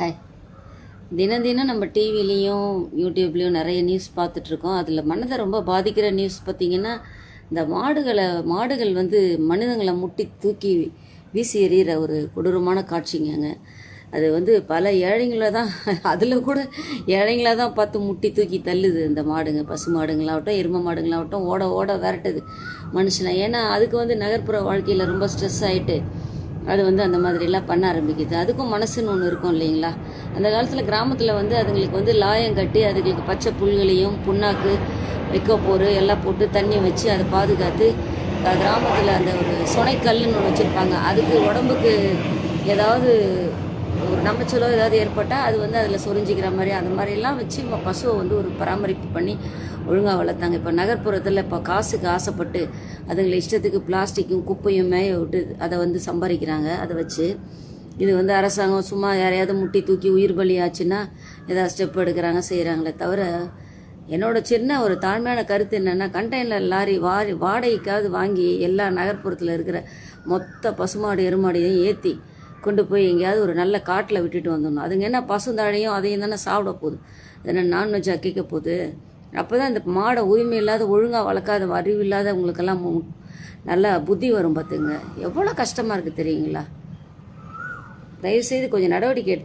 Hi தினம் தினம் நம்ம டிவிலையும் யூடியூப்லேயும் நிறைய நியூஸ் பார்த்துட்ருக்கோம். அதில் மனதை ரொம்ப பாதிக்கிற நியூஸ் பார்த்திங்கன்னா இந்த மாடுகளை மாடுகள் வந்து மனிதங்களை முட்டி தூக்கி வீசி எறிகிற ஒரு கொடூரமான காட்சிங்கங்க அது வந்து பல ஏழைங்களை தான் அதில் கூட ஏழைங்களை தான் பார்த்து முட்டி தூக்கி தள்ளுது இந்த மாடுங்க. பசு மாடுங்களாகட்டும் எரும மாடுங்களாகட்டும் ஓட ஓட விரட்டுது மனுஷனை. ஏன்னா அதுக்கு வந்து நகர்ப்புற வாழ்க்கையில் ரொம்ப ஸ்ட்ரெஸ் ஆகிட்டு அது வந்து அந்த மாதிரிலாம் பண்ண ஆரம்பிக்குது. அதுக்கும் மனசுன்னு ஒன்று இருக்கும் இல்லைங்களா? அந்த காலத்தில் கிராமத்தில் வந்து அதுங்களுக்கு வந்து லாயம் கட்டி அதுங்களுக்கு பச்சை புல்களையும் புண்ணாக்கு வைக்கப்போர் எல்லாம் போட்டு தண்ணி வச்சு அதை பாதுகாத்து கிராமத்தில் அந்த ஒரு சுனைக்கல்லுன்னு ஒன்று வச்சுருப்பாங்க. அதுக்கு உடம்புக்கு ஏதாவது ஒரு நமைச்சலோ ஏதாவது ஏற்பட்டால் அது வந்து அதில் சொரிஞ்சிக்கிற மாதிரி அந்த மாதிரிலாம் வச்சு பசுவை வந்து ஒரு பராமரிப்பு பண்ணி ஒழுங்காக வளர்த்தாங்க. இப்போ நகர்ப்புறத்தில் இப்போ காசுக்கு ஆசைப்பட்டு அதுங்களை இஷ்டத்துக்கு பிளாஸ்டிக்கும் குப்பையும் மேய விட்டு அதை வந்து சம்பாதிக்கிறாங்க. அதை வச்சு இது வந்து அரசாங்கம் சும்மா யாரையாவது முட்டி தூக்கி உயிர் பலி ஆச்சுன்னா ஏதாவது ஸ்டெப் எடுக்கிறாங்க செய்கிறாங்களே தவிர என்னோட சின்ன ஒரு தாழ்மையான கருத்து என்னென்னா கண்டெய்னர் லாரி வாரி வாடகைக்காவது வாங்கி எல்லா நகர்ப்புறத்தில் இருக்கிற மொத்த பசுமாடு எருமாடையும் ஏற்றி கொண்டு போய் எங்கேயாவது ஒரு நல்ல காட்டில் விட்டுட்டு வந்துடணும். அதுங்க என்ன பசுந்தாழையும் அதையும் தானே சாப்பிட போகுது. அது என்ன நான்வெஜ் கேட்க போகுது. அப்போ தான் இந்த மாடை உரிமை இல்லாத ஒழுங்காக வளர்க்காத அறிவு இல்லாதவங்களுக்கெல்லாம் மு- நல்ல புத்தி வரும் பார்த்துங்க. எவ்வளோ கஷ்டமாக இருக்குது தெரியுங்களா? தயவுசெய்து கொஞ்சம் நடவடிக்கை